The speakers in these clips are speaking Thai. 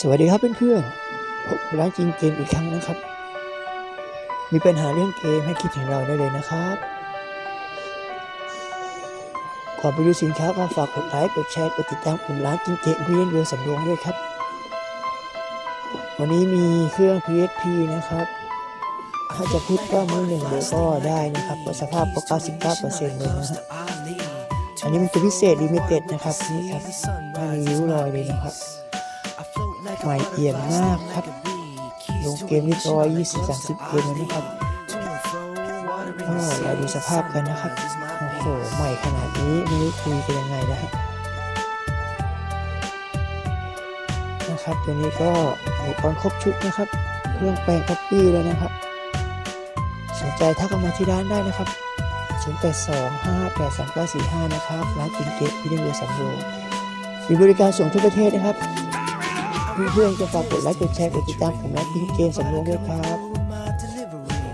สวัสดีครับเพื่อนๆผมร้านจริงเกมอีกครั้งนะครับ มีปัญหาเรื่องเกมให้คิดถึงเราได้เลยนะครับก่อนไปดูสินค้าก็ฝากกดไลค์กดแชร์กดติดตามกลุ่มร้านจริงเกมเรียนเรือสำรวงด้วยครับ วันนี้มีเครื่อง PSP นะครับ ถ้าจะพูดว่ามือหนึ่งเลยก็ได้นะครับเพราะสภาพก็99%เลยนะฮะอันนี้มันเป็นพิเศษลิมิเต็ดนะครับนี่ครับไม่มีริ้วรอยเลยนะครับ ใหม่เอี่ยมมากครับ ลงเกมเรียบร้อย20 30เกมแล้วนะครับก็เราดูสภาพกันนะครับ โอ้โห ใหม่ขนาดนี้ไม่รู้คุยกันยังไงนะฮะนะครับตัวนี้ก็อุปกรณ์ครบชุดนะครับ เครื่องแปลงคัปปี้แล้วนะครับ สนใจทักเข้ามาที่ร้านได้นะครับ 082 558 3945 นะครับ ร้านกินเกตพี่เลี้ยงเรือสำโรงมีบริการส่งทั่วประเทศนะครับ เพื่อนๆก็ฝากกดไลค์กดแชร์กดติดตามผมร้านกินเกมสำโรงด้วยครับ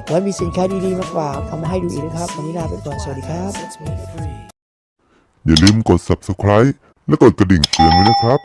ไว้มีสินค้าดีๆมาฝากเอามาให้ดูอีกนะครับวันนี้ลาไปก่อนสวัสดีครับ อย่าลืมกด subscribe และกดกระดิ่งเตือนไว้นะครับ